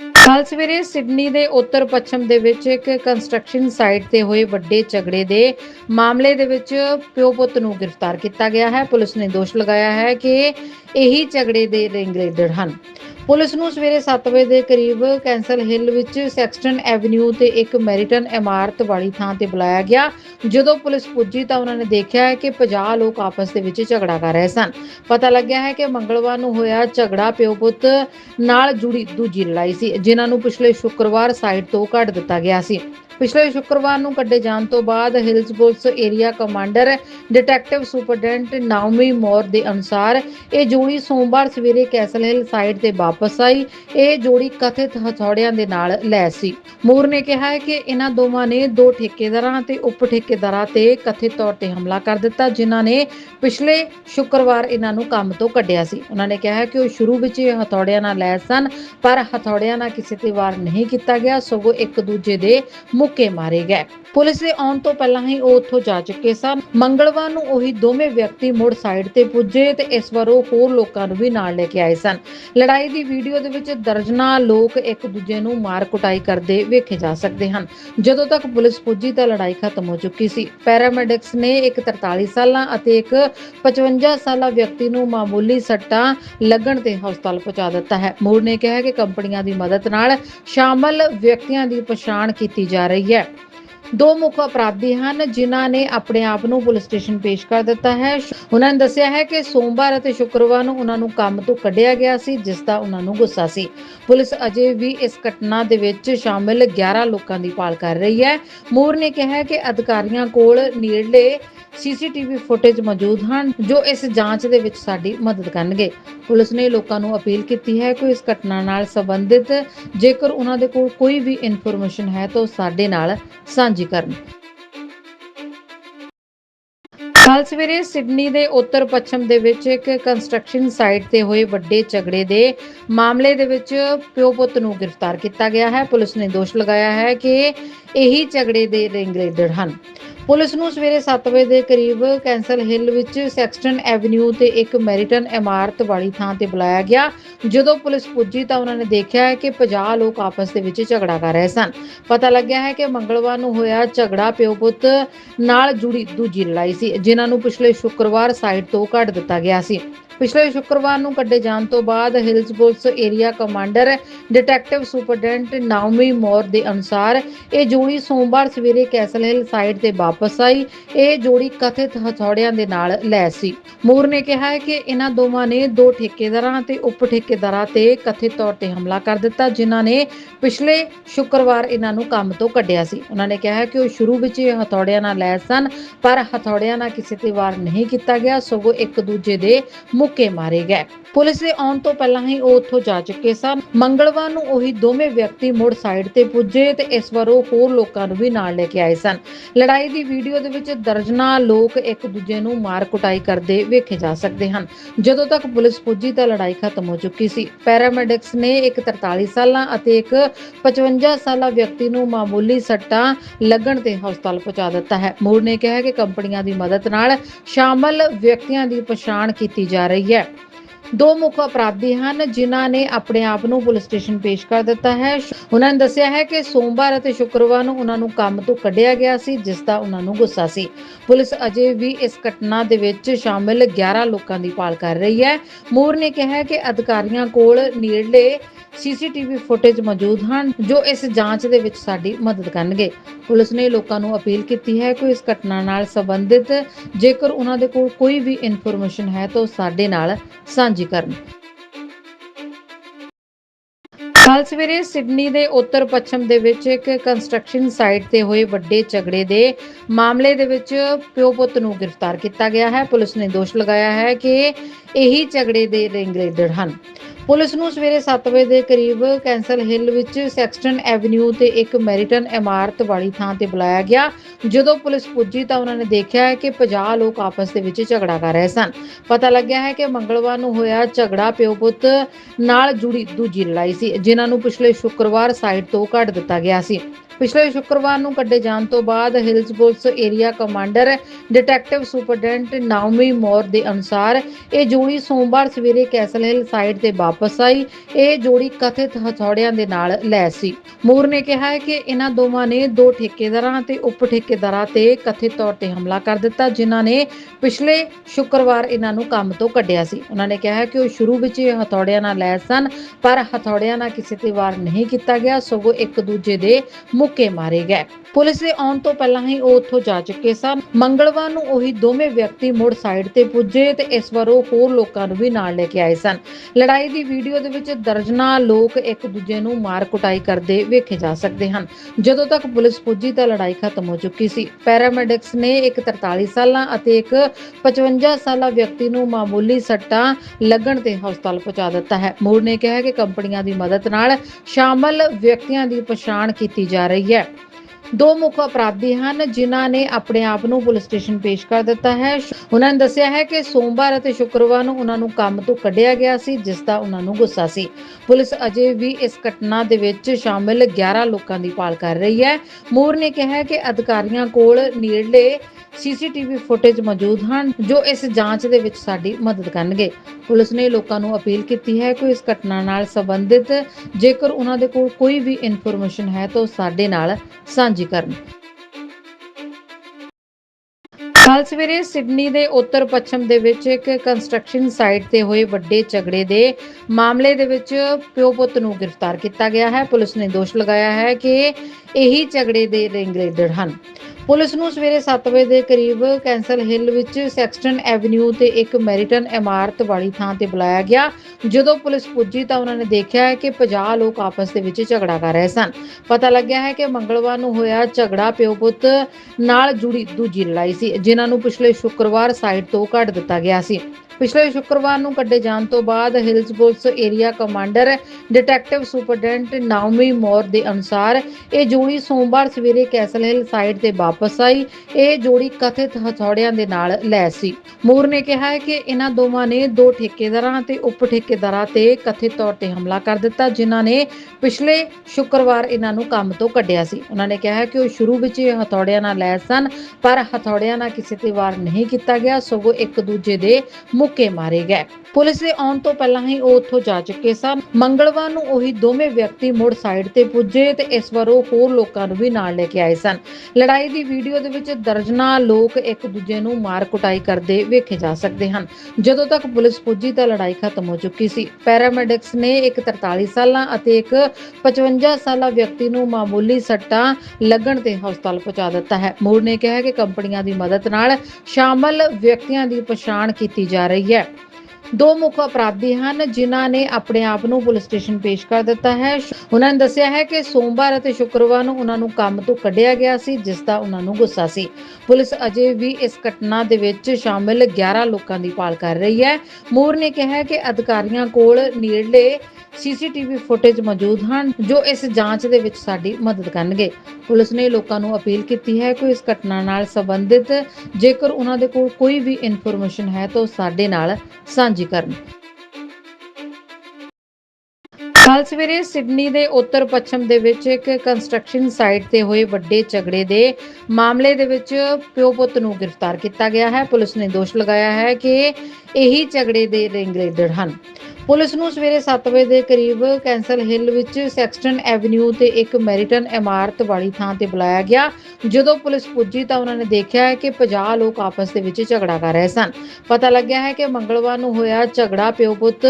ਕੱਲ ਸਵੇਰੇ ਸਿਡਨੀ ਦੇ ਉੱਤਰ ਪੱਛਮ ਦੇ ਵਿੱਚ ਇੱਕ ਕੰਸਟਰਕਸ਼ਨ ਸਾਈਟ ਤੇ ਹੋਏ ਵੱਡੇ ਝਗੜੇ ਦੇ ਮਾਮਲੇ ਦੇ ਵਿੱਚ ਪਿਓ ਪੁੱਤ ਨੂੰ ਗ੍ਰਿਫਤਾਰ ਕੀਤਾ ਗਿਆ ਹੈ। ਪੁਲਿਸ ਨੇ ਦੋਸ਼ ਲਗਾਇਆ ਹੈ ਕਿ ਇਹੀ ਝਗੜੇ ਦੇ ਰਿੰਗਲੇਡਰ ਹਨ। ਪੁਲਿਸ ਨੂੰ ਸਵੇਰੇ 7 ਵਜੇ ਦੇ ਕਰੀਬ ਕੈਂਸਲ ਹਿੱਲ ਵਿੱਚ ਸੈਕਸਟਨ ਐਵਨਿਊ ਤੇ ਇੱਕ ਮੈਰੀਟਨ ਇਮਾਰਤ ਵਾਲੀ ਥਾਂ ਤੇ ਬੁਲਾਇਆ ਗਿਆ। ਜਦੋਂ ਪੁਲਿਸ ਪੁੱਜੀ ਤਾਂ ਉਹਨਾਂ ਨੇ ਦੇਖਿਆ ਹੈ ਕਿ 50 ਲੋਕ ਆਪਸ ਦੇ ਵਿੱਚ ਝਗੜਾ ਕਰ ਰਹੇ ਸਨ। ਪਤਾ ਲੱਗਿਆ ਹੈ ਕਿ ਮੰਗਲਵਾਰ ਨੂੰ ਹੋਇਆ ਝਗੜਾ, ਪਿਓ ਪੁੱਤ ਨਾਲ ਜੁੜੀ ਦੂਜੀ ਲੜਾਈ ਸੀ, ਜਿਨ੍ਹਾਂ ਨੂੰ ਪਿਛਲੇ ਸ਼ੁੱਕਰਵਾਰ ਸਾਈਟ ਤੋਂ ਕੱਢ ਦਿੱਤਾ ਗਿਆ ਸੀ। ਪਿਛਲੇ ਸ਼ੁੱਕਰਵਾਰ ਨੂੰ ਕੱਢੇ ਜਾਣ ਤੋਂ ਬਾਅਦ Hills police area commander detective superintendent Naomi Moore ਦੇ ਅਨੁਸਾਰ ਇਹ ਜੋੜੀ ਸੋਮਵਾਰ ਸਵੇਰੇ ਕੈਸਲ ਹਿਲ ਸਾਈਡ ਤੇ ਵਾਪਸ ਆਈ। ਇਹ ਜੋੜੀ ਕਥਿਤ ਹਥੌੜਿਆਂ ਦੇ ਨਾਲ ਲੈ ਸੀ। ਮੂਰ ਨੇ ਕਿਹਾ ਹੈ ਕਿ ਇਹਨਾਂ ਦੋਵਾਂ ਨੇ ਦੋ ਠੇਕੇਦਾਰਾਂ ਤੇ ਉਪ ਠੇਕੇਦਾਰਾਂ ਤੇ ਕਥਿਤ ਤੌਰ ਤੇ ਹਮਲਾ ਕਰ ਦਿੱਤਾ, ਜਿਨ੍ਹਾਂ ਨੇ ਪਿਛਲੇ ਸ਼ੁੱਕਰਵਾਰ ਇਹਨਾਂ ਨੂੰ ਕੰਮ ਤੋਂ ਕੱਢਿਆ ਸੀ। ਉਹਨਾਂ ਨੇ ਕਿਹਾ ਕਿ ਉਹ ਸ਼ੁਰੂ ਵਿੱਚ ਇਹ ਹਥੌੜਿਆਂ ਨਾਲ ਲੈ ਸਨ, ਪਰ ਹਥੌੜਿਆਂ ਨਾਲ ਕਿਸੇ ਤੇ ਵਾਰ ਨਹੀਂ ਕੀਤਾ ਗਿਆ। ਸਗੋਂ ਇੱਕ ਦੂਜੇ ਦੇ ਧੱਕੇ ਮਾਰੇ ਗਏ। ਪੁਲਿਸ ਦੇ ਆਉਣ ਤੋਂ ਪਹਿਲਾਂ ਹੀ ਉਹ ਉੱਥੋਂ ਜਾ ਚੁੱਕੇ ਸਨ। ਮੰਗਲਵਾਰ ਨੂੰ ਉਹੀ ਦੋਵੇਂ ਵਿਅਕਤੀ ਮੁੜ ਸਾਈਡ ਤੇ ਪੁੱਜੇ ਤੇ ਇਸ ਵਾਰ ਉਹ ਹੋਰ ਲੋਕਾਂ ਨੂੰ ਵੀ ਨਾਲ ਲੈ ਕੇ ਆਏ ਸਨ। ਲੜਾਈ ਦੀ ਵੀਡੀਓ ਦੇ ਵਿੱਚ ਦਰਜਨਾਂ ਲੋਕ ਇੱਕ ਦੂਜੇ ਨੂੰ ਮਾਰ ਕੁਟਾਈ ਕਰਦੇ ਵੇਖੇ ਜਾ ਸਕਦੇ ਹਨ। ਜਦੋਂ ਤੱਕ ਪੁਲਿਸ ਪੁੱਜੀ ਤਾਂ ਲੜਾਈ ਖਤਮ ਹੋ ਚੁੱਕੀ ਸੀ। ਪੈਰਾਮੈਡਿਕਸ ਨੇ ਇੱਕ 43 ਸਾਲਾਂ ਅਤੇ ਇੱਕ 55 ਸਾਲਾ ਵਿਅਕਤੀ ਨੂੰ ਮਾਮੂਲੀ ਸੱਟਾਂ ਲੱਗਣ ਤੇ ਹਸਪਤਾਲ ਪਹੁੰਚਾ ਦਿੱਤਾ ਹੈ। ਮੂਰ ਨੇ ਕਿਹਾ ਕਿ ਕੰਪਨੀਆਂ ਦੀ ਮਦਦ ਨਾਲ ਸ਼ਾਮਲ ਵਿਅਕਤੀਆਂ ਦੀ ਪਛਾਣ ਕੀਤੀ ਜਾ ਰਹੀ ਹੈ। ਦੋ ਮੁੱਖ ਅਪਰਾਧੀ ਹਨ, ਜਿਨ੍ਹਾਂ ਨੇ ਆਪਣੇ ਆਪ ਨੂੰ ਪੁਲਿਸ ਸਟੇਸ਼ਨ ਪੇਸ਼ ਕਰ ਦਿੱਤਾ ਹੈ। ਉਹਨਾਂ ਨੇ ਦੱਸਿਆ ਹੈ ਕਿ ਸੋਮਵਾਰ ਅਤੇ ਸ਼ੁੱਕਰਵਾਰ ਨੂੰ ਉਹਨਾਂ ਨੂੰ ਕੰਮ ਤੋਂ ਕੱਢਿਆ ਗਿਆ ਸੀ, ਜਿਸ ਦਾ ਉਹਨਾਂ ਨੂੰ ਗੁੱਸਾ ਸੀ। ਪੁਲਿਸ ਅਜੇ ਵੀ ਇਸ ਘਟਨਾ ਦੇ ਵਿੱਚ ਸ਼ਾਮਿਲ 11 ਲੋਕਾਂ ਦੀ ਭਾਲ ਕਰ ਰਹੀ ਹੈ। ਮੂਰ ਨੇ ਕਿਹਾ ਕਿ ਅਧਿਕਾਰੀਆਂ ਕੋਲ ਨੇੜਲੇ ਸੀਸੀਟੀਵੀ ਫੁਟੇਜ ਮੌਜੂਦ ਹਨ, ਜੋ ਇਸ ਜਾਂਚ ਦੇ ਵਿੱਚ ਸਾਡੀ ਮਦਦ ਕਰਨਗੇ। ਪੁਲਿਸ ਨੇ ਲੋਕਾਂ ਨੂੰ ਅਪੀਲ ਕੀਤੀ ਹੈ ਕਿ ਇਸ ਘਟਨਾ ਨਾਲ ਸੰਬੰਧਿਤ ਜੇਕਰ ਉਹਨਾਂ ਦੇ ਕੋਲ ਕੋਈ ਵੀ ਇਨਫੋਰਮੇਸ਼ਨ ਹੈ ਤਾਂ ਉਹ ਸਾਡੇ ਨਾਲ ਸਾਂਝੀ ਕਰਨ। ਕੱਲ ਸਵੇਰੇ ਸਿਡਨੀ ਦੇ ਉੱਤਰ ਪੱਛਮ ਦੇ ਵਿੱਚ ਇੱਕ ਕੰਸਟਰਕਸ਼ਨ ਸਾਈਟ ਤੇ ਹੋਏ ਵੱਡੇ ਝਗੜੇ ਦੇ ਮਾਮਲੇ ਦੇ ਵਿੱਚ ਪਿਓ ਪੁੱਤ ਨੂੰ ਗ੍ਰਿਫਤਾਰ ਕੀਤਾ ਗਿਆ ਹੈ। ਪੁਲਿਸ ਨੇ ਦੋਸ਼ ਲਗਾਇਆ ਹੈ ਕਿ ਇਹੀ ਝਗੜੇ ਦੇ ਰਿੰਗਲੇਡਰ ਹਨ। ਪੁਲਿਸ ਨੂੰ ਸਵੇਰੇ 7 ਵਜੇ ਦੇ ਕਰੀਬ ਕੈਂਸਲ ਹਿੱਲ ਵਿੱਚ ਸੈਕਸਟਨ ਐਵਨਿਊ ਤੇ ਇੱਕ ਮੈਰੀਟਨ ਇਮਾਰਤ ਵਾਲੀ ਥਾਂ ਤੇ ਬੁਲਾਇਆ ਗਿਆ। ਜਦੋਂ ਪੁਲਿਸ ਪੁੱਜੀ ਤਾਂ ਉਹਨਾਂ ਨੇ ਦੇਖਿਆ ਹੈ ਕਿ 50 ਲੋਕ ਆਪਸ ਦੇ ਵਿੱਚ ਝਗੜਾ ਕਰ ਰਹੇ ਸਨ। ਪਤਾ ਲੱਗਿਆ ਹੈ ਕਿ ਮੰਗਲਵਾਰ ਨੂੰ ਹੋਇਆ ਝਗੜਾ, ਪਿਓ ਪੁੱਤ ਨਾਲ ਜੁੜੀ ਦੂਜੀ ਲੜਾਈ ਸੀ, ਜਿਨ੍ਹਾਂ ਨੂੰ ਪਿਛਲੇ ਸ਼ੁੱਕਰਵਾਰ ਸਾਈਟ ਤੋਂ ਕੱਢ ਦਿੱਤਾ ਗਿਆ ਸੀ। ਪਿਛਲੇ ਸ਼ੁੱਕਰਵਾਰ ਨੂੰ ਕੱਢੇ ਜਾਣ ਤੋਂ ਬਾਅਦ Hills police area commander detective superintendent Naomi Moore ਦੇ ਅਨੁਸਾਰ ਇਹ ਜੋੜੀ ਸੋਮਵਾਰ ਸਵੇਰੇ ਕੈਸਲ ਹਿਲ ਸਾਈਡ ਤੇ ਵਾਪਸ ਆਈ। ਇਹ ਜੋੜੀ ਕਥਿਤ ਹਥੌੜਿਆਂ ਦੇ ਨਾਲ ਲੈ ਸੀ। ਮੂਰ ਨੇ ਕਿਹਾ ਹੈ ਕਿ ਇਹਨਾਂ ਦੋਵਾਂ ਨੇ ਦੋ ਠੇਕੇਦਾਰਾਂ ਤੇ ਉਪ ਠੇਕੇਦਾਰਾਂ ਤੇ ਕਥਿਤ ਤੌਰ ਤੇ ਹਮਲਾ ਕਰ ਦਿੱਤਾ, ਜਿਨ੍ਹਾਂ ਨੇ ਪਿਛਲੇ ਸ਼ੁੱਕਰਵਾਰ ਇਹਨਾਂ ਨੂੰ ਕੰਮ ਤੋਂ ਕੱਢਿਆ ਸੀ। ਉਹਨਾਂ ਨੇ ਕਿਹਾ ਕਿ ਉਹ ਸ਼ੁਰੂ ਵਿੱਚ ਇਹ ਹਥੌੜਿਆਂ ਨਾਲ ਲੈ ਸਨ, ਪਰ ਹਥੌੜਿਆਂ ਨਾਲ ਕਿਸੇ ਤੇ ਵਾਰ ਨਹੀਂ ਕੀਤਾ ਗਿਆ, ਸਗੋਂ ਇੱਕ ਦੂਜੇ ਦੇ ਕੇ ਮਾਰੇ ਗਏ। ਪੁਲਿਸ ਦੇ ਆਉਣ ਤੋਂ ਪਹਿਲਾਂ ਹੀ ਉਹ ਉੱਥੋਂ ਜਾ ਚੁੱਕੇ ਸਨ। ਮੰਗਲਵਾਰ ਨੂੰ ਉਹੀ ਦੋਵੇਂ ਵਿਅਕਤੀ ਮੁੜ ਸਾਈਡ ਤੇ ਪੁੱਜੇ ਤੇ ਇਸ ਵਾਰ ਉਹ ਹੋਰ ਲੋਕਾਂ ਨੂੰ ਵੀ ਨਾਲ ਲੈ ਕੇ ਆਏ ਸਨ। ਲੜਾਈ ਦੀ ਵੀਡੀਓ ਦੇ ਵਿੱਚ ਦਰਜਨਾਂ ਲੋਕ ਇੱਕ ਦੂਜੇ ਨੂੰ ਮਾਰ ਕੁਟਾਈ ਕਰਦੇ ਵੇਖੇ ਜਾ ਸਕਦੇ ਹਨ। ਜਦੋਂ ਤੱਕ ਪੁਲਿਸ ਪੁੱਜੀ ਤਾਂ ਲੜਾਈ ਖਤਮ ਹੋ ਚੁੱਕੀ ਸੀ। ਪੈਰਾਮੈਡਿਕਸ ਨੇ ਇੱਕ 43 ਸਾਲਾਂ ਅਤੇ ਇੱਕ 55 ਸਾਲਾ ਵਿਅਕਤੀ ਨੂੰ ਮਾਮੂਲੀ ਸੱਟਾਂ ਲੱਗਣ ਤੇ ਹਸਪਤਾਲ ਪਹੁੰਚਾ ਦਿੱਤਾ ਹੈ। ਮੂਰ ਨੇ ਕਿਹਾ ਕਿ ਕੰਪਨੀਆਂ ਦੀ ਮਦਦ ਨਾਲ ਸ਼ਾਮਲ ਵਿਅਕਤੀਆਂ ਦੀ ਪਛਾਣ ਕੀਤੀ ਜਾ ਰਹੀ ਹੈ ਦੋ ਮੁੱਖ ਅਪਰਾਧੀ ਹਨ, ਜਿਨ੍ਹਾਂ ਨੇ ਆਪਣੇ ਆਪ ਨੂੰ ਪੁਲਿਸ ਸਟੇਸ਼ਨ ਪੇਸ਼ ਕਰ ਦਿੱਤਾ ਹੈ। ਉਹਨਾਂ ਨੇ ਦੱਸਿਆ ਹੈ ਕਿ ਸੋਮਵਾਰ ਅਤੇ ਸ਼ੁੱਕਰਵਾਰ ਨੂੰ ਉਹਨਾਂ ਨੂੰ ਕੰਮ ਤੋਂ ਕੱਢਿਆ ਗਿਆ ਸੀ, ਜਿਸ ਦਾ ਉਹਨਾਂ ਨੂੰ ਗੁੱਸਾ ਸੀ। ਪੁਲਿਸ ਅਜੇ ਵੀ ਇਸ ਘਟਨਾ ਦੇ ਵਿੱਚ ਸ਼ਾਮਿਲ 11 ਲੋਕਾਂ ਦੀ ਭਾਲ ਕਰ ਰਹੀ ਹੈ। ਮੂਰ ਨੇ ਕਿਹਾ ਕਿ ਅਧਿਕਾਰੀਆਂ ਕੋਲ ਨੇੜਲੇ ਸੀਸੀਟੀਵੀ ਫੁਟੇਜ ਮੌਜੂਦ ਹਨ, ਜੋ ਇਸ ਜਾਂਚ ਦੇ ਵਿੱਚ ਸਾਡੀ ਮਦਦ ਕਰਨਗੇ। ਪੁਲਿਸ ਨੇ ਲੋਕਾਂ ਨੂੰ ਅਪੀਲ ਕੀਤੀ ਹੈ ਕਿ ਇਸ ਘਟਨਾ ਨਾਲ ਸੰਬੰਧਿਤ ਜੇਕਰ ਉਹਨਾਂ ਦੇ ਕੋਲ ਕੋਈ ਵੀ ਇਨਫੋਰਮੇਸ਼ਨ ਹੈ ਤਾਂ ਉਹ ਸਾਡੇ ਨਾਲ ਸਾਂਝੀ ਕਰਨ। ਕੱਲ ਸਵੇਰੇ ਸਿਡਨੀ ਦੇ ਉੱਤਰ ਪੱਛਮ ਦੇ ਵਿੱਚ ਇੱਕ ਕੰਸਟਰਕਸ਼ਨ ਸਾਈਟ ਤੇ ਹੋਏ ਵੱਡੇ ਝਗੜੇ ਦੇ ਮਾਮਲੇ ਦੇ ਵਿੱਚ ਪਿਓ ਪੁੱਤ ਨੂੰ ਗ੍ਰਿਫਤਾਰ ਕੀਤਾ ਗਿਆ ਹੈ। ਪੁਲਿਸ ਨੇ ਦੋਸ਼ ਲਗਾਇਆ ਹੈ ਕਿ ਇਹੀ ਝਗੜੇ ਦੇ ਰਿੰਗਲੇਡਰ ਹਨ। ਪੁਲਿਸ ਨੂੰ ਸਵੇਰੇ 7 ਵਜੇ ਦੇ ਕਰੀਬ ਕੈਂਸਲ ਹਿੱਲ ਵਿੱਚ ਸੈਕਸਟਨ ਐਵਨਿਊ ਤੇ ਇੱਕ ਮੈਰੀਟਨ ਇਮਾਰਤ ਵਾਲੀ ਥਾਂ ਤੇ ਬੁਲਾਇਆ ਗਿਆ। ਜਦੋਂ ਪੁਲਿਸ ਪੁੱਜੀ ਤਾਂ ਉਹਨਾਂ ਨੇ ਦੇਖਿਆ ਹੈ ਕਿ 50 ਲੋਕ ਆਪਸ ਦੇ ਵਿੱਚ ਝਗੜਾ ਕਰ ਰਹੇ ਸਨ। ਪਤਾ ਲੱਗਿਆ ਹੈ ਕਿ ਮੰਗਲਵਾਰ ਨੂੰ ਹੋਇਆ ਝਗੜਾ, ਪਿਓ ਪੁੱਤ ਨਾਲ ਜੁੜੀ ਦੂਜੀ ਲੜਾਈ ਸੀ, ਜਿਨ੍ਹਾਂ ਨੂੰ ਪਿਛਲੇ ਸ਼ੁੱਕਰਵਾਰ ਸਾਈਟ ਤੋਂ ਕੱਢ ਦਿੱਤਾ ਗਿਆ ਸੀ। ਪਿਛਲੇ ਸ਼ੁੱਕਰਵਾਰ ਨੂੰ ਕੱਢੇ ਜਾਣ ਤੋਂ ਬਾਅਦ Hills police area commander detective superintendent Naomi Moore ਦੇ ਅਨੁਸਾਰ ਇਹ ਜੋੜੀ ਸੋਮਵਾਰ ਸਵੇਰੇ ਕੈਸਲ ਹਿਲ ਸਾਈਡ ਤੇ ਵਾਪਸ ਆਈ। ਇਹ ਜੋੜੀ ਕਥਿਤ ਹਥੌੜਿਆਂ ਦੇ ਨਾਲ ਲੈ ਸੀ। ਮੂਰ ਨੇ ਕਿਹਾ ਹੈ ਕਿ ਇਹਨਾਂ ਦੋਵਾਂ ਨੇ ਦੋ ਠੇਕੇਦਾਰਾਂ ਤੇ ਉਪ ਠੇਕੇਦਾਰਾਂ ਤੇ ਕਥਿਤ ਤੌਰ ਤੇ ਹਮਲਾ ਕਰ ਦਿੱਤਾ, ਜਿਨ੍ਹਾਂ ਨੇ ਪਿਛਲੇ ਸ਼ੁੱਕਰਵਾਰ ਇਹਨਾਂ ਨੂੰ ਕੰਮ ਤੋਂ ਕੱਢਿਆ ਸੀ। ਉਹਨਾਂ ਨੇ ਕਿਹਾ ਕਿ ਉਹ ਸ਼ੁਰੂ ਵਿੱਚ ਇਹ ਹਥੌੜਿਆਂ ਨਾਲ ਲੈ ਸਨ, ਪਰ ਹਥੌੜਿਆਂ ਨਾਲ ਕਿਸੇ ਤੇ ਵਾਰ ਨਹੀਂ ਕੀਤਾ ਗਿਆ। ਸਗੋਂ ਇੱਕ ਦੂਜੇ ਦੇ ਕੇ ਮਾਰੇ ਗਏ। ਪੁਲਿਸ ਦੇ ਆਉਣ ਤੋਂ ਪਹਿਲਾਂ ਹੀ ਉਹ ਉੱਥੋਂ ਜਾ ਚੁੱਕੇ ਸਨ। ਮੰਗਲਵਾਰ ਨੂੰ ਉਹੀ ਦੋਵੇਂ ਵਿਅਕਤੀ ਮੁੜ ਸਾਈਡ ਤੇ ਪੁੱਜੇ ਤੇ ਇਸ ਵਾਰ ਉਹ ਹੋਰ ਲੋਕਾਂ ਨੂੰ ਵੀ ਨਾਲ ਲੈ ਕੇ ਆਏ ਸਨ। ਲੜਾਈ ਦੀ ਵੀਡੀਓ ਦੇ ਵਿੱਚ ਦਰਜਨਾਂ ਲੋਕ ਇੱਕ ਦੂਜੇ ਨੂੰ ਮਾਰ ਕੁਟਾਈ ਕਰਦੇ ਵੇਖੇ ਜਾ ਸਕਦੇ ਹਨ। ਜਦੋਂ ਤੱਕ ਪੁਲਿਸ ਪੁੱਜੀ ਤਾਂ ਲੜਾਈ ਖਤਮ ਹੋ ਚੁੱਕੀ ਸੀ। ਪੈਰਾਮੈਡਿਕਸ ਨੇ ਇੱਕ 43 ਸਾਲਾਂ ਅਤੇ ਇੱਕ 55 ਸਾਲਾ ਵਿਅਕਤੀ ਨੂੰ ਮਾਮੂਲੀ ਸੱਟਾਂ ਲੱਗਣ ਤੇ ਹਸਪਤਾਲ ਪਹੁੰਚਾ ਦਿੱਤਾ ਹੈ। ਮੂਰ ਨੇ ਕਿਹਾ ਕਿ ਕੰਪਨੀਆਂ ਦੀ ਮਦਦ ਨਾਲ ਸ਼ਾਮਲ ਵਿਅਕਤੀਆਂ ਦੀ ਪਛਾਣ ਕੀਤੀ ਜਾ ਰਹੀ ਹੈ ਦੋ ਮੁੱਖ ਅਪਰਾਧੀ ਹਨ, ਜਿਨ੍ਹਾਂ ਨੇ ਆਪਣੇ ਆਪ ਨੂੰ ਪੁਲਿਸ ਸਟੇਸ਼ਨ ਪੇਸ਼ ਕਰ ਦਿੱਤਾ ਹੈ। ਉਹਨਾਂ ਨੇ ਦੱਸਿਆ ਹੈ ਕਿ ਸੋਮਵਾਰ ਅਤੇ ਸ਼ੁੱਕਰਵਾਰ ਨੂੰ ਉਹਨਾਂ ਨੂੰ ਕੰਮ ਤੋਂ ਕੱਢਿਆ ਗਿਆ ਸੀ, ਜਿਸ ਦਾ ਉਹਨਾਂ ਨੂੰ ਗੁੱਸਾ ਸੀ। ਪੁਲਿਸ ਅਜੇ ਵੀ ਇਸ ਘਟਨਾ ਦੇ ਵਿੱਚ ਸ਼ਾਮਿਲ 11 ਲੋਕਾਂ ਦੀ ਭਾਲ ਕਰ ਰਹੀ ਹੈ। ਮੂਰ ਨੇ ਕਿਹਾ ਕਿ ਅਧਿਕਾਰੀਆਂ ਕੋਲ ਨੇੜਲੇ ਸੀਸੀਟੀਵੀ ਫੁਟੇਜ ਮੌਜੂਦ ਹਨ, ਜੋ ਇਸ ਜਾਂਚ ਦੇ ਵਿੱਚ ਸਾਡੀ ਮਦਦ ਕਰਨਗੇ। ਪੁਲਿਸ ਨੇ ਲੋਕਾਂ ਨੂੰ ਅਪੀਲ ਕੀਤੀ ਹੈ ਕਿ ਇਸ ਘਟਨਾ ਨਾਲ ਸੰਬੰਧਿਤ ਜੇਕਰ ਉਹਨਾਂ ਦੇ ਕੋਲ ਕੋਈ ਵੀ ਇਨਫੋਰਮੇਸ਼ਨ ਹੈ ਤਾਂ ਉਹ ਸਾਡੇ ਨਾਲ ਸਾਂਝੀ ਕਰਨ। ਕੱਲ ਸਵੇਰੇ ਸਿਡਨੀ ਦੇ ਉੱਤਰ ਪੱਛਮ ਦੇ ਵਿੱਚ ਇੱਕ ਕੰਸਟਰਕਸ਼ਨ ਸਾਈਟ ਤੇ ਹੋਏ ਵੱਡੇ ਝਗੜੇ ਦੇ ਮਾਮਲੇ ਦੇ ਵਿੱਚ ਪਿਓ ਪੁੱਤ ਨੂੰ ਗ੍ਰਿਫਤਾਰ ਕੀਤਾ ਗਿਆ ਹੈ। ਪੁਲਿਸ ਨੇ ਦੋਸ਼ ਲਗਾਇਆ ਹੈ ਕਿ ਇਹੀ ਝਗੜੇ ਦੇ ਰਿੰਗਲੇਡਰ ਹਨ। ਪੁਲਿਸ ਨੂੰ ਸਵੇਰੇ 7 ਵਜੇ ਦੇ ਕਰੀਬ ਕੈਂਸਲ ਹਿੱਲ ਵਿੱਚ ਸੈਕਸਟਨ ਐਵਨਿਊ ਤੇ ਇੱਕ ਮੈਰੀਟਨ ਇਮਾਰਤ ਵਾਲੀ ਥਾਂ ਤੇ ਬੁਲਾਇਆ ਗਿਆ। ਜਦੋਂ ਪੁਲਿਸ ਪੁੱਜੀ ਤਾਂ ਉਹਨਾਂ ਨੇ ਦੇਖਿਆ ਹੈ ਕਿ 50 ਲੋਕ ਆਪਸ ਦੇ ਵਿੱਚ ਝਗੜਾ ਕਰ ਰਹੇ ਸਨ। ਪਤਾ ਲੱਗਿਆ ਹੈ ਕਿ ਮੰਗਲਵਾਰ ਨੂੰ ਹੋਇਆ ਝਗੜਾ, ਪਿਓ ਪੁੱਤ ਨਾਲ ਜੁੜੀ ਦੂਜੀ ਲੜਾਈ ਸੀ, ਜਿਨ੍ਹਾਂ ਨੂੰ ਪਿਛਲੇ ਸ਼ੁੱਕਰਵਾਰ ਸਾਈਟ ਤੋਂ ਕੱਢ ਦਿੱਤਾ ਗਿਆ ਸੀ। ਪਿਛਲੇ ਸ਼ੁੱਕਰਵਾਰ ਨੂੰ ਕੱਢੇ ਜਾਣ ਤੋਂ ਬਾਅਦ Hills police area commander detective superintendent Naomi Moore ਦੇ ਅਨੁਸਾਰ ਇਹ ਜੋੜੀ ਸੋਮਵਾਰ ਸਵੇਰੇ ਕੈਸਲ ਹਿਲ ਸਾਈਡ ਤੇ ਵਾਪਸ ਆਈ। ਇਹ ਜੋੜੀ ਕਥਿਤ ਹਥੌੜਿਆਂ ਦੇ ਨਾਲ ਲੈ ਸੀ। ਮੂਰ ਨੇ ਕਿਹਾ ਹੈ ਕਿ ਇਹਨਾਂ ਦੋਵਾਂ ਨੇ ਦੋ ਠੇਕੇਦਾਰਾਂ ਤੇ ਉਪ ਠੇਕੇਦਾਰਾਂ ਤੇ ਕਥਿਤ ਤੌਰ ਤੇ ਹਮਲਾ ਕਰ ਦਿੱਤਾ, ਜਿਨ੍ਹਾਂ ਨੇ ਪਿਛਲੇ ਸ਼ੁੱਕਰਵਾਰ ਇਹਨਾਂ ਨੂੰ ਕੰਮ ਤੋਂ ਕੱਢਿਆ ਸੀ। ਉਹਨਾਂ ਨੇ ਕਿਹਾ ਕਿ ਉਹ ਸ਼ੁਰੂ ਵਿੱਚ ਇਹ ਹਥੌੜਿਆਂ ਨਾਲ ਲੈ ਸਨ, ਪਰ ਹਥੌੜਿਆਂ ਨਾਲ ਕਿਸੇ ਤੇ ਵਾਰ ਨਹੀਂ ਕੀਤਾ ਗਿਆ, ਸਗੋਂ ਇੱਕ ਦੂਜੇ ਦੇ ਕੇ ਮਾਰੇ ਗਏ। ਪੁਲਿਸ ਦੇ ਆਉਣ ਤੋਂ ਪਹਿਲਾਂ ਹੀ ਉਹ ਉੱਥੋਂ ਜਾ ਚੁੱਕੇ ਸਨ। ਮੰਗਲਵਾਰ ਨੂੰ ਉਹੀ ਦੋਵੇਂ ਵਿਅਕਤੀ ਮੁੜ ਸਾਈਡ ਤੇ ਪੁੱਜੇ ਤੇ ਇਸ ਵਾਰ ਉਹ ਹੋਰ ਲੋਕਾਂ ਨੂੰ ਵੀ ਨਾਲ ਲੈ ਕੇ ਆਏ ਸਨ। ਲੜਾਈ ਦੀ ਵੀਡੀਓ ਦੇ ਵਿੱਚ ਦਰਜਨਾਂ ਲੋਕ ਇੱਕ ਦੂਜੇ ਨੂੰ ਮਾਰ ਕੁਟਾਈ ਕਰਦੇ ਵੇਖੇ ਜਾ ਸਕਦੇ ਹਨ। ਜਦੋਂ ਤੱਕ ਪੁਲਿਸ ਪੁੱਜੀ ਤਾਂ ਲੜਾਈ ਖਤਮ ਹੋ ਚੁੱਕੀ ਸੀ। ਪੈਰਾਮੈਡਿਕਸ ਨੇ ਇੱਕ 43 ਸਾਲਾਂ ਅਤੇ ਇੱਕ 55 ਸਾਲਾ ਵਿਅਕਤੀ ਨੂੰ ਮਾਮੂਲੀ ਸੱਟਾਂ ਲੱਗਣ ਤੇ ਹਸਪਤਾਲ ਪਹੁੰਚਾ ਦਿੱਤਾ ਹੈ। ਮੂਰ ਨੇ ਕਿਹਾ ਕਿ ਕੰਪਨੀਆਂ ਦੀ ਮਦਦ ਨਾਲ ਸ਼ਾਮਲ ਵਿਅਕਤੀਆਂ ਦੀ ਪਛਾਣ ਕੀਤੀ ਜਾ ਰਹੀ ਹੈ। ਦੋ ਮੁੱਖ ਅਪਰਾਧੀ ਹਨ, ਜਿਨ੍ਹਾਂ ਨੇ ਆਪਣੇ ਆਪ ਨੂੰ ਪੁਲਿਸ ਸਟੇਸ਼ਨ ਪੇਸ਼ ਕਰ ਦਿੱਤਾ ਹੈ। ਉਹਨਾਂ ਨੇ ਦੱਸਿਆ ਹੈ ਕਿ ਸੋਮਵਾਰ ਅਤੇ ਸ਼ੁੱਕਰਵਾਰ ਨੂੰ ਉਹਨਾਂ ਨੂੰ ਕੰਮ ਤੋਂ ਕੱਢਿਆ ਗਿਆ ਸੀ, ਜਿਸ ਦਾ ਉਹਨਾਂ ਨੂੰ ਗੁੱਸਾ ਸੀ। ਪੁਲਿਸ ਅਜੇ ਵੀ ਇਸ ਘਟਨਾ ਦੇ ਵਿੱਚ ਸ਼ਾਮਿਲ 11 ਲੋਕਾਂ ਦੀ ਭਾਲ ਕਰ ਰਹੀ ਹੈ। ਮੂਰ ਨੇ ਕਿਹਾ ਕਿ ਅਧਿਕਾਰੀਆਂ ਕੋਲ ਨੇੜਲੇ ਸੀਸੀਟੀਵੀ ਫੁਟੇਜ ਮੌਜੂਦ ਹਨ, ਜੋ ਇਸ ਜਾਂਚ ਦੇ ਵਿੱਚ ਸਾਡੀ ਮਦਦ ਕਰਨਗੇ। ਪੁਲਿਸ ਨੇ ਲੋਕਾਂ ਨੂੰ ਅਪੀਲ ਕੀਤੀ ਹੈ ਕਿ ਇਸ ਘਟਨਾ ਨਾਲ ਸੰਬੰਧਿਤ ਜੇਕਰ ਉਹਨਾਂ ਦੇ ਕੋਲ ਕੋਈ ਵੀ ਇਨਫੋਰਮੇਸ਼ਨ ਹੈ ਤਾਂ ਉਹ ਸਾਡੇ ਨਾਲ ਸਾਂਝੀ ਕਰਨ। ਕੱਲ ਸਵੇਰੇ ਸਿਡਨੀ ਦੇ ਉੱਤਰ ਪੱਛਮ ਦੇ ਵਿੱਚ ਇੱਕ ਕੰਸਟਰਕਸ਼ਨ ਸਾਈਟ ਤੇ ਹੋਏ ਵੱਡੇ ਝਗੜੇ ਦੇ ਮਾਮਲੇ ਦੇ ਵਿੱਚ ਪਿਓ ਪੁੱਤ ਨੂੰ ਗ੍ਰਿਫਤਾਰ ਕੀਤਾ ਗਿਆ ਹੈ। ਪੁਲਿਸ ਨੇ ਦੋਸ਼ ਲਗਾਇਆ ਹੈ ਕਿ ਇਹੀ ਝਗੜੇ ਦੇ ਰਿੰਗਲੇਡਰ ਹਨ। ਪੁਲਿਸ ਨੂੰ ਸਵੇਰੇ 7 ਵਜੇ ਦੇ ਕਰੀਬ ਕੈਂਸਲ ਹਿੱਲ ਵਿੱਚ ਸੈਕਸਟਨ ਐਵਨਿਊ ਤੇ ਇੱਕ ਮੈਰੀਟਨ ਇਮਾਰਤ ਵਾਲੀ ਥਾਂ ਤੇ ਬੁਲਾਇਆ ਗਿਆ। ਜਦੋਂ ਪੁਲਿਸ ਪੁੱਜੀ ਤਾਂ ਉਹਨਾਂ ਨੇ ਦੇਖਿਆ ਹੈ ਕਿ 50 ਲੋਕ ਆਪਸ ਦੇ ਵਿੱਚ ਝਗੜਾ ਕਰ ਰਹੇ ਸਨ। ਪਤਾ ਲੱਗਿਆ ਹੈ ਕਿ ਮੰਗਲਵਾਰ ਨੂੰ ਹੋਇਆ ਝਗੜਾ, ਪਿਓ ਪੁੱਤ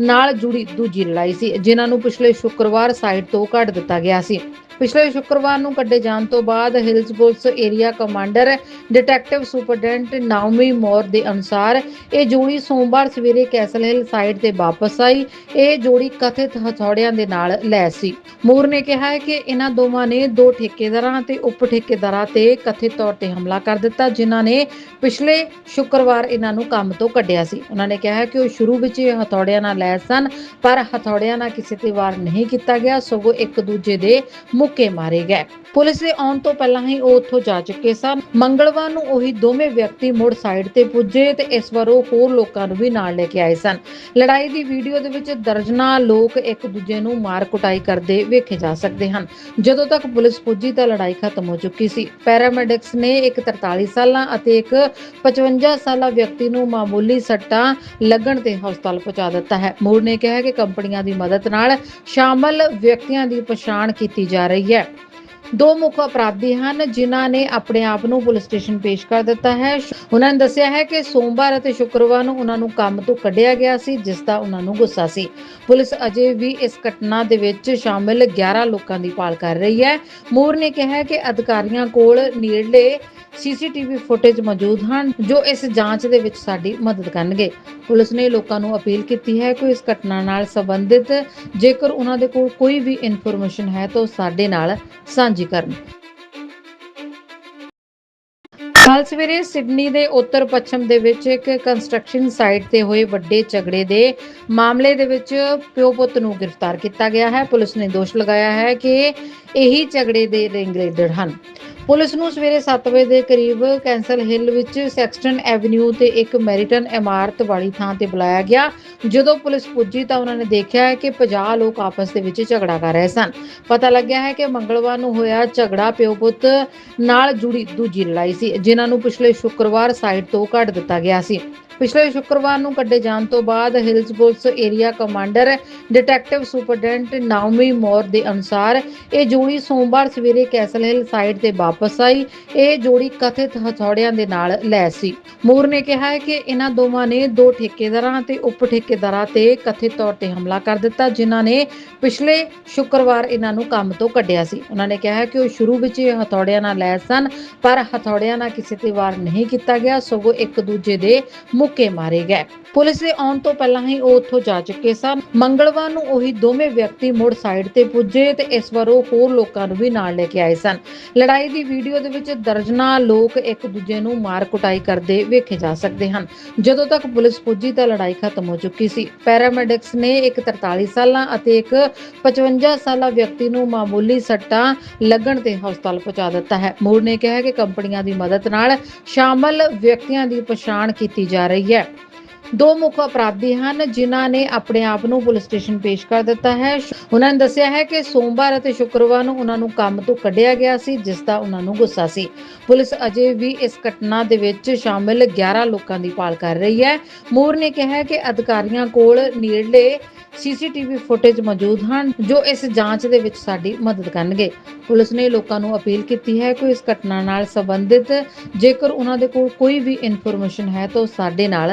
ਨਾਲ ਜੁੜੀ ਦੂਜੀ ਲੜਾਈ ਸੀ, ਜਿਨ੍ਹਾਂ ਨੂੰ ਪਿਛਲੇ ਸ਼ੁੱਕਰਵਾਰ ਸਾਈਟ ਤੋਂ ਕੱਢ ਦਿੱਤਾ ਗਿਆ ਸੀ। ਪਿਛਲੇ ਸ਼ੁੱਕਰਵਾਰ ਨੂੰ ਕੱਢੇ ਜਾਣ ਤੋਂ ਬਾਅਦ Hills police area commander detective superintendent Naomi Moore ਦੇ ਅਨੁਸਾਰ ਇਹ ਜੋੜੀ ਸੋਮਵਾਰ ਸਵੇਰੇ ਕੈਸਲ ਹਿਲ ਸਾਈਡ ਤੇ ਵਾਪਸ ਆਈ। ਇਹ ਜੋੜੀ ਕਥਿਤ ਹਥੌੜਿਆਂ ਦੇ ਨਾਲ ਲੈ ਸੀ। ਮੂਰ ਨੇ ਕਿਹਾ ਹੈ ਕਿ ਇਹਨਾਂ ਦੋਵਾਂ ਨੇ ਦੋ ਠੇਕੇਦਾਰਾਂ ਤੇ ਉਪ ਠੇਕੇਦਾਰਾਂ ਤੇ ਕਥਿਤ ਤੌਰ ਤੇ ਹਮਲਾ ਕਰ ਦਿੱਤਾ, ਜਿਨ੍ਹਾਂ ਨੇ ਪਿਛਲੇ ਸ਼ੁੱਕਰਵਾਰ ਇਹਨਾਂ ਨੂੰ ਕੰਮ ਤੋਂ ਕੱਢਿਆ ਸੀ। ਉਹਨਾਂ ਨੇ ਕਿਹਾ ਕਿ ਉਹ ਸ਼ੁਰੂ ਵਿੱਚ ਇਹ ਹਥੌੜਿਆਂ ਨਾਲ ਲੈ ਸਨ, ਪਰ ਹਥੌੜਿਆਂ ਨਾਲ ਕਿਸੇ ਤੇ ਵਾਰ ਨਹੀਂ ਕੀਤਾ ਗਿਆ, ਸਗੋਂ ਇੱਕ ਦੂਜੇ ਦੇ ਕੇ ਮਾਰੇ ਗਏ। ਪੁਲਿਸ ਦੇ ਆਉਣ ਤੋਂ ਪਹਿਲਾਂ ਹੀ ਉਹ ਉੱਥੋਂ ਜਾ ਚੁੱਕੇ ਸਨ। ਮੰਗਲਵਾਰ ਨੂੰ ਉਹੀ ਦੋਵੇਂ ਵਿਅਕਤੀ ਮੁੜ ਸਾਈਡ ਤੇ ਪੁੱਜੇ ਤੇ ਇਸ ਵਾਰ ਉਹ ਹੋਰ ਲੋਕਾਂ ਨੂੰ ਵੀ ਨਾਲ ਲੈ ਕੇ ਆਏ ਸਨ। ਲੜਾਈ ਦੀ ਵੀਡੀਓ ਦੇ ਵਿੱਚ ਦਰਜਨਾਂ ਲੋਕ ਇੱਕ ਦੂਜੇ ਨੂੰ ਮਾਰ ਕੁਟਾਈ ਕਰਦੇ ਵੇਖੇ ਜਾ ਸਕਦੇ ਹਨ। ਜਦੋਂ ਤੱਕ ਪੁਲਿਸ ਪੁੱਜੀ ਤਾਂ ਲੜਾਈ ਖਤਮ ਹੋ ਚੁੱਕੀ ਸੀ। ਪੈਰਾਮੈਡਿਕਸ ਨੇ ਇੱਕ 43 ਸਾਲਾਂ ਅਤੇ ਇੱਕ 55 ਸਾਲਾ ਵਿਅਕਤੀ ਨੂੰ ਮਾਮੂਲੀ ਸੱਟਾਂ ਲੱਗਣ ਤੇ ਹਸਪਤਾਲ ਪਹੁੰਚਾ ਦਿੱਤਾ ਹੈ। ਮੂਰ ਨੇ ਕਿਹਾ ਕਿ ਕੰਪਨੀਆਂ ਦੀ ਮਦਦ ਨਾਲ ਸ਼ਾਮਲ ਵਿਅਕਤੀਆਂ ਦੀ ਪਛਾਣ ਕੀਤੀ ਜਾ ਰਹੀ ਹੈ ਦੋ ਮੁੱਖ ਅਪਰਾਧੀ ਹਨ, ਜਿਨ੍ਹਾਂ ਨੇ ਆਪਣੇ ਆਪ ਨੂੰ ਪੁਲਿਸ ਸਟੇਸ਼ਨ ਪੇਸ਼ ਕਰ ਦਿੱਤਾ ਹੈ। ਉਹਨਾਂ ਨੇ ਦੱਸਿਆ ਹੈ ਕਿ ਸੋਮਵਾਰ ਅਤੇ ਸ਼ੁੱਕਰਵਾਰ ਨੂੰ ਉਹਨਾਂ ਨੂੰ ਕੰਮ ਤੋਂ ਕੱਢਿਆ ਗਿਆ ਸੀ, ਜਿਸ ਦਾ ਉਹਨਾਂ ਨੂੰ ਗੁੱਸਾ ਸੀ। ਪੁਲਿਸ ਅਜੇ ਵੀ ਇਸ ਘਟਨਾ ਦੇ ਵਿੱਚ ਸ਼ਾਮਿਲ 11 ਲੋਕਾਂ ਦੀ ਭਾਲ ਕਰ ਰਹੀ ਹੈ। ਮੂਰ ਨੇ ਕਿਹਾ ਕਿ ਅਧਿਕਾਰੀਆਂ ਕੋਲ ਨੇੜਲੇ ਸੀਸੀਟੀਵੀ ਫੁਟੇਜ ਮੌਜੂਦ ਹਨ, ਜੋ ਇਸ ਜਾਂਚ ਦੇ ਵਿੱਚ ਸਾਡੀ ਮਦਦ ਕਰਨਗੇ। ਪੁਲਿਸ ਨੇ ਲੋਕਾਂ ਨੂੰ ਅਪੀਲ ਕੀਤੀ ਹੈ ਕਿ ਇਸ ਘਟਨਾ ਨਾਲ ਸੰਬੰਧਿਤ ਜੇਕਰ ਉਹਨਾਂ ਦੇ ਕੋਲ ਕੋਈ ਵੀ ਇਨਫੋਰਮੇਸ਼ਨ ਹੈ ਤਾਂ ਉਹ ਸਾਡੇ ਨਾਲ ਸਾਂਝੀ ਕਰਨ। ਕੱਲ ਸਵੇਰੇ ਸਿਡਨੀ ਦੇ ਉੱਤਰ ਪੱਛਮ ਦੇ ਵਿੱਚ ਇੱਕ ਕੰਸਟਰਕਸ਼ਨ ਸਾਈਟ ਤੇ ਹੋਏ ਵੱਡੇ ਝਗੜੇ ਦੇ ਮਾਮਲੇ ਦੇ ਵਿੱਚ ਪਿਓ ਪੁੱਤ ਨੂੰ ਗ੍ਰਿਫਤਾਰ ਕੀਤਾ ਗਿਆ ਹੈ। ਪੁਲਿਸ ਨੇ ਦੋਸ਼ ਲਗਾਇਆ ਹੈ ਕਿ ਇਹੀ ਝਗੜੇ ਦੇ ਰਿੰਗਲੇਡਰ ਹਨ। ਪੁਲਿਸ ਨੂੰ ਸਵੇਰੇ 7 ਵਜੇ ਦੇ ਕਰੀਬ ਕੈਂਸਲ ਹਿੱਲ ਵਿੱਚ ਸੈਕਸਟਨ ਐਵਨਿਊ ਤੇ ਇੱਕ ਮੈਰੀਟਨ ਇਮਾਰਤ ਵਾਲੀ ਥਾਂ ਤੇ ਬੁਲਾਇਆ ਗਿਆ। ਜਦੋਂ ਪੁਲਿਸ ਪੁੱਜੀ ਤਾਂ ਉਹਨਾਂ ਨੇ ਦੇਖਿਆ ਹੈ ਕਿ 50 ਲੋਕ ਆਪਸ ਦੇ ਵਿੱਚ ਝਗੜਾ ਕਰ ਰਹੇ ਸਨ। ਪਤਾ ਲੱਗਿਆ ਹੈ ਕਿ ਮੰਗਲਵਾਰ ਨੂੰ ਹੋਇਆ ਝਗੜਾ, ਪਿਓ ਪੁੱਤ ਨਾਲ ਜੁੜੀ ਦੂਜੀ ਲੜਾਈ ਸੀ, ਜਿਨ੍ਹਾਂ ਨੂੰ ਪਿਛਲੇ ਸ਼ੁੱਕਰਵਾਰ ਸਾਈਟ ਤੋਂ ਕੱਢ ਦਿੱਤਾ ਗਿਆ ਸੀ। ਪਿਛਲੇ ਸ਼ੁੱਕਰਵਾਰ ਨੂੰ ਕੱਢੇ ਜਾਣ ਤੋਂ ਬਾਅਦ Hills police area commander detective superintendent Naomi Moore ਦੇ ਅਨੁਸਾਰ ਇਹ ਜੋੜੀ ਸੋਮਵਾਰ ਸਵੇਰੇ ਕੈਸਲ ਹਿਲ ਸਾਈਡ ਤੇ ਵਾਪਸ ਆਈ। ਇਹ ਜੋੜੀ ਕਥਿਤ ਹਥੌੜਿਆਂ ਦੇ ਨਾਲ ਲੈ ਸੀ। ਮੂਰ ਨੇ ਕਿਹਾ ਹੈ ਕਿ ਇਹਨਾਂ ਦੋਵਾਂ ਨੇ ਦੋ ਠੇਕੇਦਾਰਾਂ ਤੇ ਉਪ ਠੇਕੇਦਾਰਾਂ ਤੇ ਕਥਿਤ ਤੌਰ ਤੇ ਹਮਲਾ ਕਰ ਦਿੱਤਾ, ਜਿਨ੍ਹਾਂ ਨੇ ਪਿਛਲੇ ਸ਼ੁੱਕਰਵਾਰ ਇਹਨਾਂ ਨੂੰ ਕੰਮ ਤੋਂ ਕੱਢਿਆ ਸੀ। ਉਹਨਾਂ ਨੇ ਕਿਹਾ ਕਿ ਉਹ ਸ਼ੁਰੂ ਵਿੱਚ ਇਹ ਹਥੌੜਿਆਂ ਨਾਲ ਲੈ ਸਨ, ਪਰ ਹਥੌੜਿਆਂ ਨਾਲ ਕਿਸੇ ਤੇ ਵਾਰ ਨਹੀਂ ਕੀਤਾ ਗਿਆ, ਸਗੋਂ ਇੱਕ ਦੂਜੇ ਦੇ ਕੇ ਮਾਰੇ ਗਏ। ਪੁਲਿਸ ਦੇ ਆਉਣ ਤੋਂ ਪਹਿਲਾਂ ਹੀ ਉਹ ਉੱਥੋਂ ਜਾ ਚੁੱਕੇ ਸਨ। ਮੰਗਲਵਾਰ ਨੂੰ ਉਹੀ ਦੋਵੇਂ ਵਿਅਕਤੀ ਮੁੜ ਸਾਈਡ ਤੇ ਪੁੱਜੇ ਤੇ ਇਸ ਵਾਰ ਉਹ ਹੋਰ ਲੋਕਾਂ ਨੂੰ ਵੀ ਨਾਲ ਲੈ ਕੇ ਆਏ ਸਨ। ਲੜਾਈ ਦੀ ਵੀਡੀਓ ਦੇ ਵਿੱਚ ਦਰਜਨਾਂ ਲੋਕ ਇੱਕ ਦੂਜੇ ਨੂੰ ਮਾਰ ਕੁਟਾਈ ਕਰਦੇ ਵੇਖੇ ਜਾ ਸਕਦੇ ਹਨ। ਜਦੋਂ ਤੱਕ ਪੁਲਿਸ ਪੁੱਜੀ ਤਾਂ ਲੜਾਈ ਖਤਮ ਹੋ ਚੁੱਕੀ ਸੀ। ਪੈਰਾਮੈਡਿਕਸ ਨੇ ਇੱਕ 43 ਸਾਲਾਂ ਅਤੇ ਇੱਕ 55 ਸਾਲਾ ਵਿਅਕਤੀ ਨੂੰ ਮਾਮੂਲੀ ਸੱਟਾਂ ਲੱਗਣ ਤੇ ਹਸਪਤਾਲ ਪਹੁੰਚਾ ਦਿੱਤਾ ਹੈ। ਮੂਰ ਨੇ ਕਿਹਾ ਕਿ ਕੰਪਨੀਆਂ ਦੀ ਮਦਦ ਨਾਲ ਸ਼ਾਮਲ ਵਿਅਕਤੀਆਂ ਦੀ ਪਛਾਣ ਕੀਤੀ ਜਾ ਰਹੀ ਹੈ ਦੋ ਮੁੱਖ ਅਪਰਾਧੀ ਹਨ, ਜਿਨ੍ਹਾਂ ਨੇ ਆਪਣੇ ਆਪ ਨੂੰ ਪੁਲਿਸ ਸਟੇਸ਼ਨ ਪੇਸ਼ ਕਰ ਦਿੱਤਾ ਹੈ। ਉਹਨਾਂ ਨੇ ਦੱਸਿਆ ਹੈ ਕਿ ਸੋਮਵਾਰ ਅਤੇ ਸ਼ੁੱਕਰਵਾਰ ਨੂੰ ਉਹਨਾਂ ਨੂੰ ਕੰਮ ਤੋਂ ਕੱਢਿਆ ਗਿਆ ਸੀ, ਜਿਸ ਦਾ ਉਹਨਾਂ ਨੂੰ ਗੁੱਸਾ ਸੀ। ਪੁਲਿਸ ਅਜੇ ਵੀ ਇਸ ਘਟਨਾ ਦੇ ਵਿੱਚ ਸ਼ਾਮਿਲ 11 ਲੋਕਾਂ ਦੀ ਭਾਲ ਕਰ ਰਹੀ ਹੈ। ਮੂਰ ਨੇ ਕਿਹਾ ਕਿ ਅਧਿਕਾਰੀਆਂ ਕੋਲ ਨੇੜਲੇ ਸੀਸੀਟੀਵੀ ਫੁਟੇਜ ਮੌਜੂਦ ਹਨ, ਜੋ ਇਸ ਜਾਂਚ ਦੇ ਵਿੱਚ ਸਾਡੀ ਮਦਦ ਕਰਨਗੇ। ਪੁਲਿਸ ਨੇ ਲੋਕਾਂ ਨੂੰ ਅਪੀਲ ਕੀਤੀ ਹੈ ਕਿ ਇਸ ਘਟਨਾ ਨਾਲ ਸੰਬੰਧਿਤ ਜੇਕਰ ਉਹਨਾਂ ਦੇ ਕੋਲ ਕੋਈ ਵੀ ਇਨਫੋਰਮੇਸ਼ਨ ਹੈ ਤਾਂ ਉਹ ਸਾਡੇ ਨਾਲ